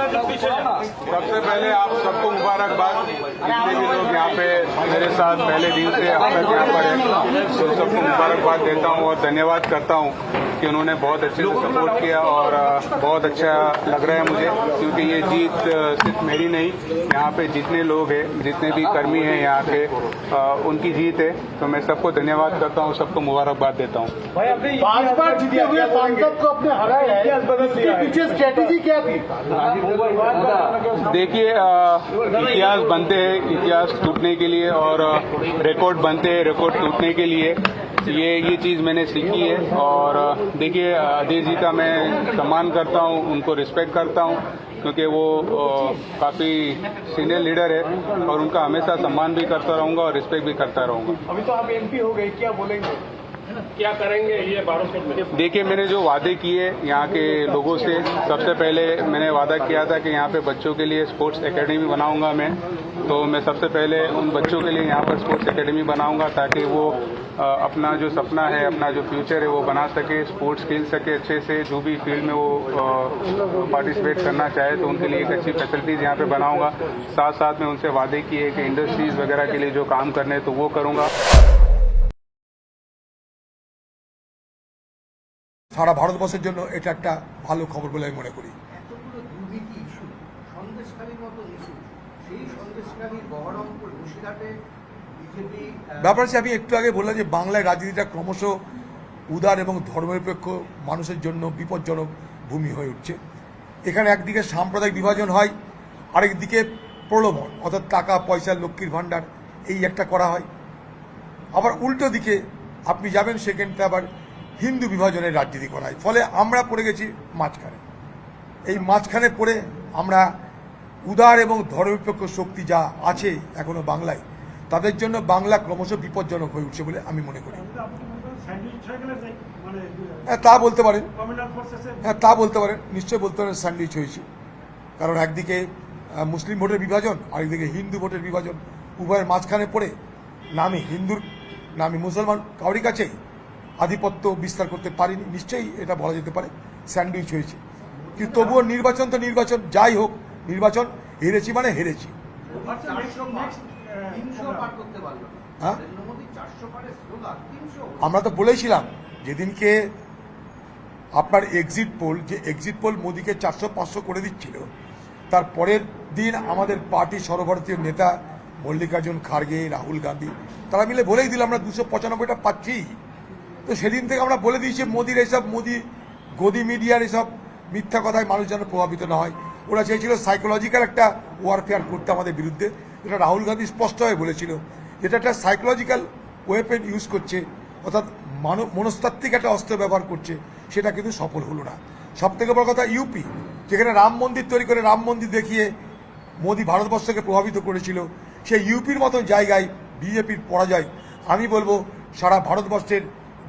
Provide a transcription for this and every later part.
सबसे पहले आप सबको मुबारकबाद। जितने भी लोग यहाँ पे मेरे साथ पहले दिन से अब तक यहाँ पर है तो सबको मुबारकबाद देता हूँ और धन्यवाद करता हूँ कि उन्होंने बहुत अच्छे से सपोर्ट किया और बहुत अच्छा लग रहा है मुझे क्योंकि ये जीत सिर्फ़ मेरी नहीं यहाँ पे जितने लोग हैं जितने भी कर्मी हैं यहाँ के उनकी जीत है तो मैं सबको धन्यवाद करता हूँ सबको मुबारकबाद देता हूँ। भाजपा जीते हुए सांसद को अपने हराया है। पीछे स्ट्रेटेजी क्या थी? देखिए इतिहास बनते हैं, इतिहास टूटने के लिए और रिकॉर्ड बनते हैं रिकॉर्ड टूटने के लिए। ये ये चीज़ मैंने सीखी है और देखिए, अजय जी का मैं सम्मान करता हूँ, उनको रिस्पेक्ट करता हूँ, क्योंकि वो काफ़ी सीनियर लीडर है और उनका हमेशा सम्मान भी करता रहूँगा और रिस्पेक्ट भी करता रहूँगा। अभी तो आप एमपी हो गए, क्या बोलेंगे? क्या करेंगे ये बारोट में देखिए, मैंने जो वादे किए यहाँ के लोगों से, सबसे पहले मैंने वादा किया था कि यहाँ पे बच्चों के लिए स्पोर्ट्स एकेडमी बनाऊँगा मैं। तो मैं सबसे पहले उन बच्चों के लिए यहाँ पर स्पोर्ट्स एकेडमी बनाऊँगा ताकि वो अपना जो सपना है, अपना जो फ्यूचर है, वो बना सके, स्पोर्ट्स खेल सके अच्छे से, जो भी फ़ील्ड में वो पार्टिसिपेट करना चाहे तो उनके लिए एक अच्छी फैसिलिटीज़ यहाँ पे बनाऊँगा। साथ साथ में उनसे वादे किए कि इंडस्ट्रीज़ वगैरह के लिए जो काम करने तो वो करूँगा। সারা ভারতবর্ষের জন্য এটা একটা ভালো খবর বলে আমি মনে করি। ব্যাপার হচ্ছে আমি একটু আগে বললাম যে বাংলায় রাজনীতিটা ক্রমশ উদার এবং ধর্মনিরপেক্ষ মানুষের জন্য বিপজ্জনক ভূমি হয়ে উঠছে। এখানে একদিকে সাম্প্রদায়িক বিভাজন হয় আরেকদিকে প্রলোভন অর্থাৎ টাকা পয়সা লক্ষ্মীর ভাণ্ডার এই একটা করা হয়। আবার উল্টো দিকে আপনি যাবেন সেখানটা আবার হিন্দু বিভাজনের রাজনীতি করা হয়। ফলে আমরা পড়ে গেছি মাঝখানে। এই মাঝখানে পড়ে আমরা উদার এবং ধর্মনিরপেক্ষ শক্তি যা আছে এখনও বাংলায়, তাদের জন্য বাংলা ক্রমশ বিপজ্জনক হয়ে উঠছে বলে আমি মনে করি। হ্যাঁ তা বলতে পারেন। হ্যাঁ তা বলতে পারেন। নিশ্চয়ই বলতে পারেন স্যান্ডউইচ হয়েছে। কারণ একদিকে মুসলিম ভোটের বিভাজন, আরেকদিকে হিন্দু ভোটের বিভাজন। উভয়ের মাঝখানে পড়ে নামে হিন্দুর, নামে মুসলমান কাউরি কাছেই আধিপত্য বিস্তার করতে পারিনি নিশ্চয়ই এটা বলা যেতে পারে, স্যান্ডউইচ হয়েছে কিন্তু তবুও নির্বাচন তো নির্বাচন, যাই হোক, নির্বাচন হেরেছি মানে হেরেছি। হ্যাঁ? আমরা তো বলেছিলাম, যেদিনকে আপনার এক্সিট পোল যে এক্সিট পোল মোদীকে চারশো পাঁচশো করে দিচ্ছিল, তার পরের দিন আমাদের পার্টি সর্বভারতীয় নেতা মল্লিকার্জুন খার্গে, রাহুল গান্ধী, তারা মিলে বলেই দিল, আমরা দুশো পঁচানব্বইটা পাচ্ছি তো সেদিন থেকে আমরা বলে দিয়েছি মোদির এসব, মোদি গদি মিডিয়ার এসব মিথ্যা কথায় মানুষ যেন প্রভাবিত না হয়। ওরা চেয়েছিল সাইকোলজিক্যাল একটা ওয়ারফেয়ার করতে আমাদের বিরুদ্ধে। যেটা রাহুল গান্ধী স্পষ্টভাবে বলেছিল, যেটা একটা সাইকোলজিক্যাল ওয়েপেন ইউজ করছে, অর্থাৎ মানব, মনস্তাত্ত্বিক একটা অস্ত্র ব্যবহার করছে, সেটা কিন্তু সফল হলো না। সব থেকে বড় কথা ইউপি, যেখানে রাম মন্দির তৈরি করে রাম মন্দির দেখিয়ে মোদী ভারতবর্ষকে প্রভাবিত করেছিল, সেই ইউপির মতন জায়গায় বিজেপির পরাজয়। আমি বলব, সারা ভারতবর্ষের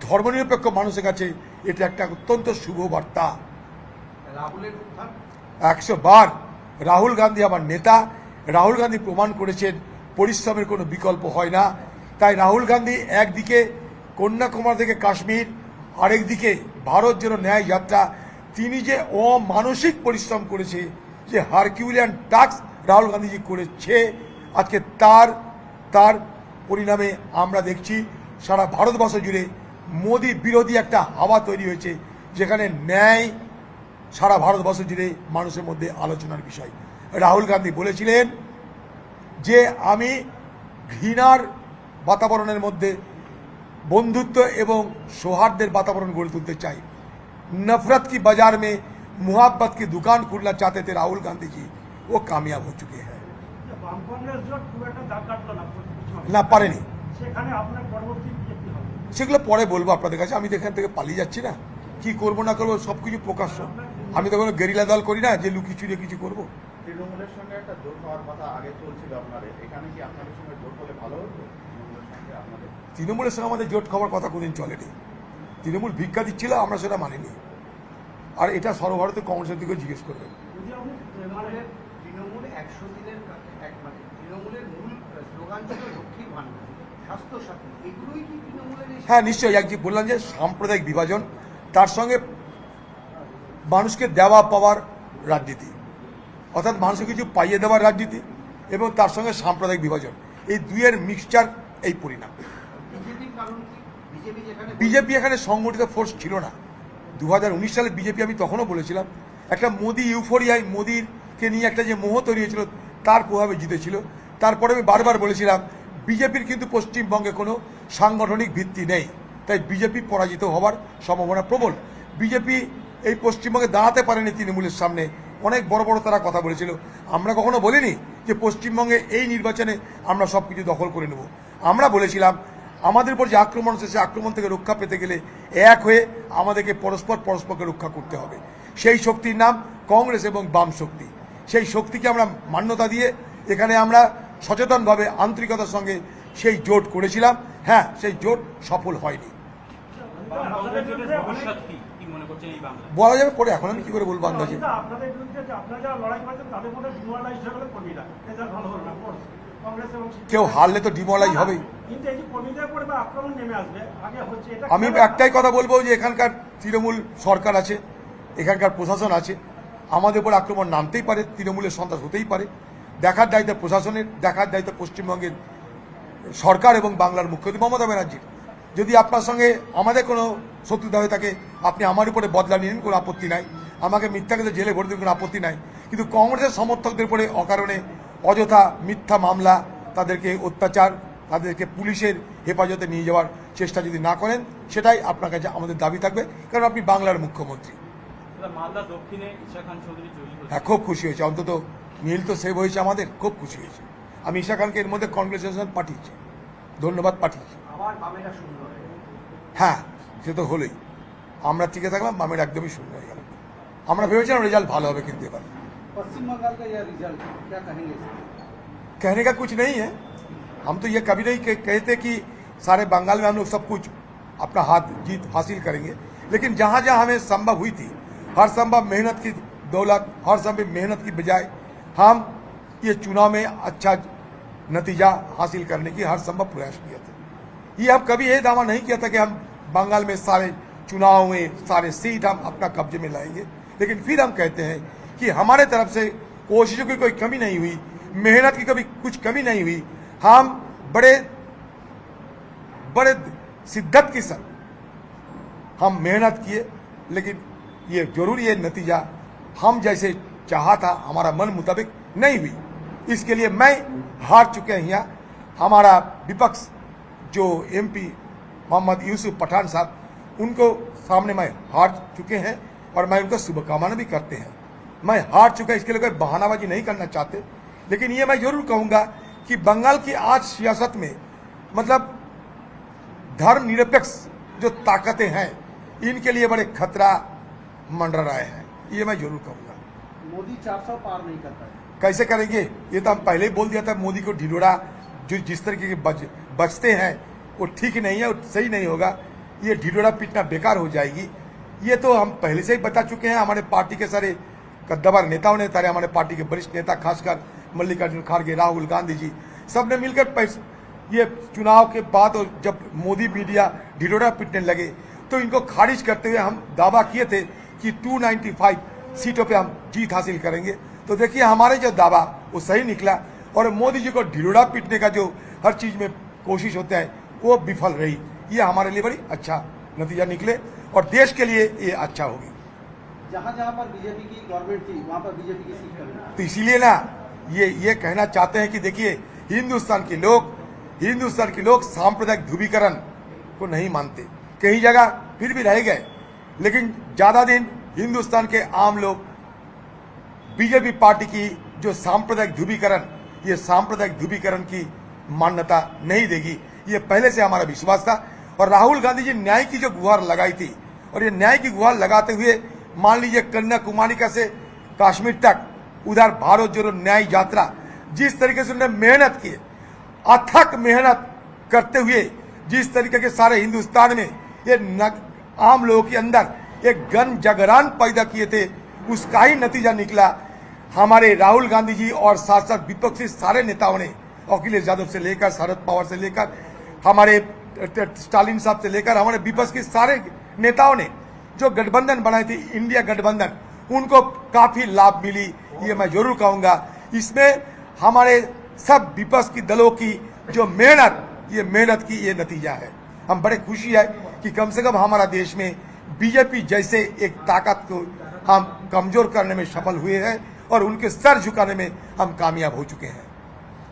ধর্মনিরপেক্ষ মানুষের কাছে এটা একটা অত্যন্ত শুভ বার্তা। একশো বার রাহুল গান্ধী আমার নেতা রাহুল গান্ধী প্রমাণ করেছেন পরিশ্রমের কোনো বিকল্প হয় না। তাই রাহুল গান্ধী একদিকে কন্যাকুমার থেকে কাশ্মীর আরেকদিকে ভারত যেন ন্যায় যাত্রা। তিনি যে অমানসিক পরিশ্রম করেছে যে হারকিউলিয়ান টাস্ক রাহুল গান্ধীজি করেছে আজকে তার তার পরিণামে আমরা দেখছি সারা ভারতবর্ষ জুড়ে মোদী বিরোধী একটা হাওয়া তৈরি হয়েছে যেখানে ন্যায় সারা ভারতবর্ষ জুড়ে মানুষের মধ্যে আলোচনার বিষয় রাহুল গান্ধী বলেছিলেন যে আমি ঘৃণার বাতাবরণের মধ্যে বন্ধুত্ব এবং সৌহার্দ্যের বাতাবরণ গড়ে তুলতে চাই नफरत की बाजार में मुहब्बत की दुकान खोलना चाहते थे राहुल गांधी जी वो कामयाब हो चुके हैं বামফ্রন্টের জোট খুব একটা দাগ কাটলো না না পারেনি সেখানে আপনার পরবর্তী বিজেপি হবে সেগুলো পরে বলব আপনাদের কাছে। আমি তো এখান থেকে পালিয়ে যাচ্ছি না। কি করব না করব সব কিছু প্রকাশ্য। আমি তো কোনো গেরিলা দল করি না যে লুকি চুরিয়ে কিছু করব। তৃণমূলের সঙ্গে একটা জোট হওয়ার কথা আগে চলছিল আপনাদের। এখানে কি আপনাদের সঙ্গে জোট হলে ভালো হতো? তৃণমূলের সঙ্গে আপনাদের তৃণমূলের সঙ্গে আমাদের জোট খাবার কথা কোনদিন চলেনি। তৃণমূল ভিক্ষা দিচ্ছিল আমরা সেটা মানিনি। আর এটা সর্বভারতীয় কংগ্রেসের দিকেও জিজ্ঞেস করবেন। মানে তৃণমূলের তৃণমূল একশো দিনের কা- এক তৃণমূলের মূল স্লোগান ছিল লক্ষ্মীর ভাণ্ডার। হ্যাঁ নিশ্চয়ই। এক যে বললাম যে সাম্প্রদায়িক বিভাজন তার সঙ্গে মানুষকে দেওয়া পাওয়ার রাজনীতি অর্থাৎ মানুষকে কিছু পাইয়ে দেওয়ার রাজনীতি এবং তার সঙ্গে সাম্প্রদায়িক বিভাজন। এই দুইয়ের মিক্সচার এই পরিণাম। বিজেপি এখানে সংগঠিত ফোর্স ছিল না। দু হাজার উনিশ সালে বিজেপি আমি তখনও বলেছিলাম একটা মোদি ইউফোরিয়ায় মোদিরকে নিয়ে একটা যে মোহ তৈরি হয়েছিল তার প্রভাবে জিতেছিল। তারপরে আমি বারবার বলেছিলাম বিজেপির কিন্তু পশ্চিমবঙ্গে কোনো সাংগঠনিক ভিত্তি নেই। তাই বিজেপি পরাজিত হওয়ার সম্ভাবনা প্রবল। বিজেপি এই পশ্চিমবঙ্গে দাঁড়াতে পারেনি তৃণমূলের সামনে। অনেক বড় বড় তারা কথা বলেছিল। আমরা কখনো বলিনি যে পশ্চিমবঙ্গে এই নির্বাচনে আমরা সব কিছু দখল করে নেব। আমরা বলেছিলাম, আমাদের উপর যে আক্রমণ হচ্ছে সেই আক্রমণ থেকে রক্ষা পেতে গেলে এক হয়ে আমাদেরকে পরস্পর পরস্পরকে রক্ষা করতে হবে। সেই শক্তির নাম কংগ্রেস এবং বাম শক্তি। সেই শক্তিকে আমরা মান্যতা দিয়ে এখানে আমরা সচেতনভাবে আন্তরিকতার সঙ্গে সেই জোট করেছিলাম। হ্যাঁ সেই জোট সফল হয়নি। বলা যাবে পরে এখন আমি কি করে বলব আন্দাজে? CPM কেউ হারলে তো ডিমোরালাইজ হবেই। আমি একটাই কথা বলব যে এখানকার তৃণমূল সরকার আছে এখানকার প্রশাসন আছে। আমাদের উপর আক্রমণ নামতেই পারে তৃণমূলের সন্ত্রাস হতেই পারে। দেখার দায়িত্ব প্রশাসনের দেখার দায়িত্ব পশ্চিমবঙ্গের সরকার এবং বাংলার মুখ্যমন্ত্রী মমতা ব্যানার্জির। যদি আপনার সঙ্গে আমাদের কোনো শত্রুতা হয়ে থাকে আপনি আমার উপরে বদলা নিন কোনো আপত্তি নাই। আমাকে মিথ্যাকে জেলে ভরে দিন কোনো আপত্তি নাই। কিন্তু কংগ্রেসের সমর্থকদের উপরে অকারণে অযথা মিথ্যা মামলা তাদেরকে অত্যাচার তাদেরকে পুলিশের হেফাজতে নিয়ে যাওয়ার চেষ্টা যদি না করেন সেটাই আপনার কাছে আমাদের দাবি থাকবে কারণ আপনি বাংলার মুখ্যমন্ত্রী। হ্যাঁ খুব খুশি হয়েছে। অন্তত মিল তো সেভ হয়েছে আমাদের খুব খুশি হয়েছে আমি ঈশা খানকে এর মধ্যে কনগ্রেচুলেশন পাঠিয়েছি ধন্যবাদ পাঠিয়েছি আবার বামেরা শূন্য হয়ে গেল। হ্যাঁ সে তো হলোই আমরা টিকে থাকলাম বামের একদমই শূন্য হয়ে গেল আমরা ভেবেছিলাম রেজাল্ট ভালো হবে কিন্তু এবার पश्चिम बंगाल का यह रिजल्ट क्या कहेंगे इसमें? कहने का कुछ नहीं है हम तो ये कभी नहीं कह- कहते कि सारे बंगाल में हम लोग सब कुछ अपना हाथ जीत हासिल करेंगे लेकिन जहाँ जहाँ हमें संभव हुई थी हर संभव मेहनत की दौलत हर संभव मेहनत की बजाय हम ये चुनाव में अच्छा नतीजा हासिल करने की हर संभव प्रयास किया था। ये हम कभी ये दावा नहीं किया था कि हम बंगाल में सारे चुनाव में सारे सीट हम अपना कब्जे में लाएँगे। लेकिन फिर हम कहते हैं कि हमारे तरफ़ से कोशिशों की कोई कमी नहीं हुई, मेहनत की कभी कुछ कमी नहीं हुई। हम बड़े बड़े शिद्दत के साथ हम मेहनत किए, लेकिन ये ज़रूर ये नतीजा हम जैसे चाहा था हमारा मन मुताबिक नहीं हुई। इसके लिए मैं हार चुके हैं यहाँ। हमारा विपक्ष, जो एमपी मोहम्मद यूसुफ पठान साहब, उनको सामने मैं हार चुके हैं और मैं उनका शुभकामना भी करते हैं। मैं हार चुका इसके लिए कोई बहानाबाजी नहीं करना चाहते। लेकिन ये मैं ज़रूर कहूँगा कि बंगाल की आज सियासत में मतलब धर्मनिरपेक्ष जो ताकतें हैं, इनके लिए बड़े खतरा मंडरा रहे हैं। ये मैं ज़रूर कहूँगा। मोदी 400 पार नहीं करता कैसे करेंगे? ये तो हम पहले ही बोल दिया था मोदी को ढिढोरा जो जिस तरीके के बच, बचते हैं वो ठीक नहीं है सही नहीं होगा। ये ढिढोरा पीटना बेकार हो जाएगी। ये तो हम पहले से ही बता चुके हैं हमारे पार्टी के सारे कद्दावर नेताओं ने सारे हमारे पार्टी के वरिष्ठ नेता खासकर मल्लिकार्जुन खड़गे राहुल गांधी जी सबने मिलकर पैस ये चुनाव के बाद और जब मोदी मीडिया ढिढोरा पीटने लगे तो इनको खारिज करते हुए हम दावा किए थे कि 295 सीटों पे हम जीत हासिल करेंगे। तो देखिए हमारे जो दावा वो सही निकला और मोदी जी को ढिढोरा पीटने का जो हर चीज़ में कोशिश होता है वो विफल रही। ये हमारे लिए बड़ी अच्छा नतीजा निकले और देश के लिए ये अच्छा होगी जहाँ जहाँ पर बीजेपी की गवर्नमेंट थी वहाँ पर बीजेपी की सीट तो इसीलिए ना ये ये कहना चाहते हैं कि देखिए हिंदुस्तान के लोग हिंदुस्तान के लोग सांप्रदायिक ध्रुवीकरण को नहीं मानते। कई जगह फिर भी रह गए लेकिन ज़्यादा दिन हिंदुस्तान के आम लोग, बीजेपी पार्टी की जो सांप्रदायिक ध्रुवीकरण, ये सांप्रदायिक ध्रुवीकरण की मान्यता नहीं देगी। ये पहले से हमारा विश्वास था। और राहुल गांधी जी न्याय की जो गुहार लगाई थी, और ये न्याय की गुहार लगाते हुए, मान लीजिए कन्याकुमारी का से काश्मीर तक, उधर भारत जोड़ो न्याय यात्रा, जिस तरीके से उन्होंने मेहनत की, अथक मेहनत करते हुए, जिस तरीके के सारे हिंदुस्तान में ये आम लोगों के अंदर एक गन जगरान पैदा किए थे, उसका ही नतीजा निकला। हमारे राहुल गांधी जी और साथ साथ विपक्षी सारे नेताओं ने, अखिलेश यादव से लेकर, शरद पवार से लेकर, हमारे स्टालिन साहब से लेकर, हमारे विपक्ष के सारे नेताओं ने, जो गठबंधन बनाए थे, इंडिया गठबंधन, उनको काफ़ी लाभ मिली, ये मैं ज़रूर कहूँगा। इसमें हमारे सब विपक्ष की दलों की जो मेहनत, ये मेहनत की ये नतीजा है। हम बड़े खुशी है कि कम से कम हमारा देश में बीजेपी जैसे एक ताकत को हम कमजोर करने में सफल हुए हैं और उनके सर झुकाने में हम कामयाब हो चुके हैं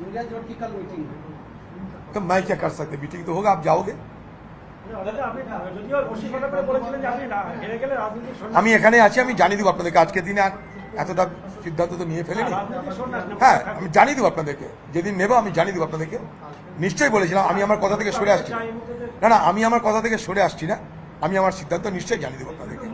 इंडिया जोट की कल मीटिंग तो मैं क्या कर सकते मीटिंग तो होगा आप जाओगे অর্থাৎ আপনি যদিও মুর্শিদাবাদে করে বলেছিলেন যে আপনি না- হেরে গেলে রাজনীতির সন্ন্যাস আমি এখানে আছি আমি জানিয়ে দেবো আপনাদেরকে আজকের দিনে আর এতটা সিদ্ধান্ত তো নিয়ে ফেলেনি রাজনীতির সন্ন্যাস নেব। হ্যাঁ আমি জানিয়ে দেবো আপনাদেরকে যেদিন নেবো আমি জানিয়ে দেবো আপনাদেরকে নিশ্চয়ই বলেছিলাম আমি আমার কথা থেকে সরে আসছি না। না না আমি আমার কথা থেকে সরে আসছি না আমি আমার সিদ্ধান্ত নিশ্চয়ই জানিয়ে দেবো আপনাদেরকে।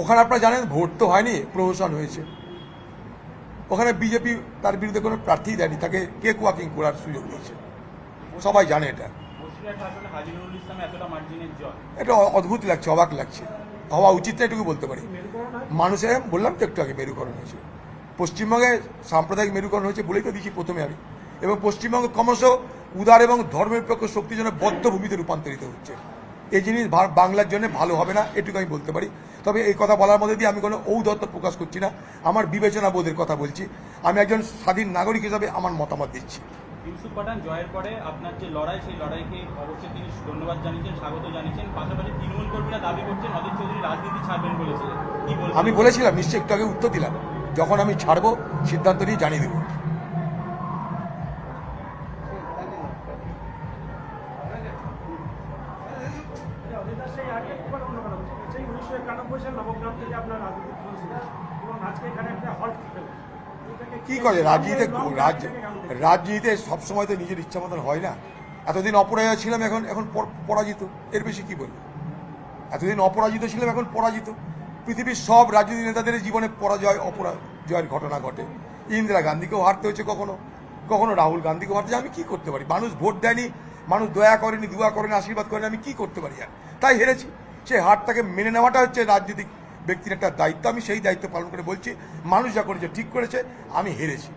ওখানে আপনারা জানেন ভোট তো হয়নি, প্রহসন হয়েছে। ওখানে বিজেপি তার বিরুদ্ধে কোনো প্রার্থী দেয়নি, তাকে কেক ওয়াকিং করার সুযোগ দিয়েছে। সবাই জানে এটা। এটা অদ্ভুত লাগছে, অবাক লাগছে। হওয়া উচিত না এটুকু বলতে পারি। মানুষের, বললাম তো একটু আগে, মেরুকরণ হয়েছে। পশ্চিমবঙ্গে সাম্প্রদায়িক মেরুকরণ হয়েছে বলেই তো দিচ্ছি প্রথমে আমি। এবং পশ্চিমবঙ্গ ক্রমশ উদার এবং ধর্মনিরপেক্ষ শক্তির জন্য বদ্ধভূমিতে রূপান্তরিত হচ্ছে। এই জিনিস বাংলার জন্য ভালো হবে না এটুকু আমি বলতে পারি। তবে এই কথা বলার মধ্যে দিয়ে আমি কোনো ঔদত্ত প্রকাশ করছি না। আমার বিবেচনা বোধের কথা বলছি। আমি একজন স্বাধীন নাগরিক হিসাবে আমার মতামত দিচ্ছি। ইউসুফ পাঠান জয়ের পরে আপনার যে লড়াই সেই লড়াইকে অবশ্যই তিনি ধন্যবাদ জানিয়েছেন স্বাগত জানিয়েছেন। পাশাপাশি তৃণমূল কর্মীরা দাবি করছেন অধীর চৌধুরী রাজনীতি ছাড়বেন বলেছিলেন। আমি বলেছিলাম নিশ্চয়ই একটু আগে উত্তর দিলাম। যখন আমি ছাড়বো, সিদ্ধান্ত নিয়ে জানিয়ে দেবো। কি করে? রাজনীতিতে রাজনীতিতে সবসময় তো নিজের ইচ্ছা মতন হয় না। এতদিন অপরাজিত ছিলাম, এখন এখন পর- পরাজিত। এর বেশি কি বলব? এতদিন অপরাজিত ছিলাম, এখন পরাজিত। পৃথিবীর সব রাজনৈতিক নেতাদের জীবনে পরাজয়, অপরাজয়ের ঘটনা ঘটে। ইন্দিরা গান্ধীকেও হারতে হয়েছে কখনো? কখনো রাহুল গান্ধীকেও হারতে আমি কি করতে পারি? মানুষ ভোট দেয়নি, মানুষ দয়া করেনি, দুয়া করেনি, আশীর্বাদ করেনি, আমি কি করতে পারি আর? তাই হেরেছি। সেই হারটাকে মেনে নেওয়াটা হচ্ছে রাজনৈতিক ব্যক্তির একটা দায়িত্ব। আমি সেই দায়িত্ব পালন করে বলছি, মানুষ যা করেছে, ঠিক করেছে, আমি হেরেছি।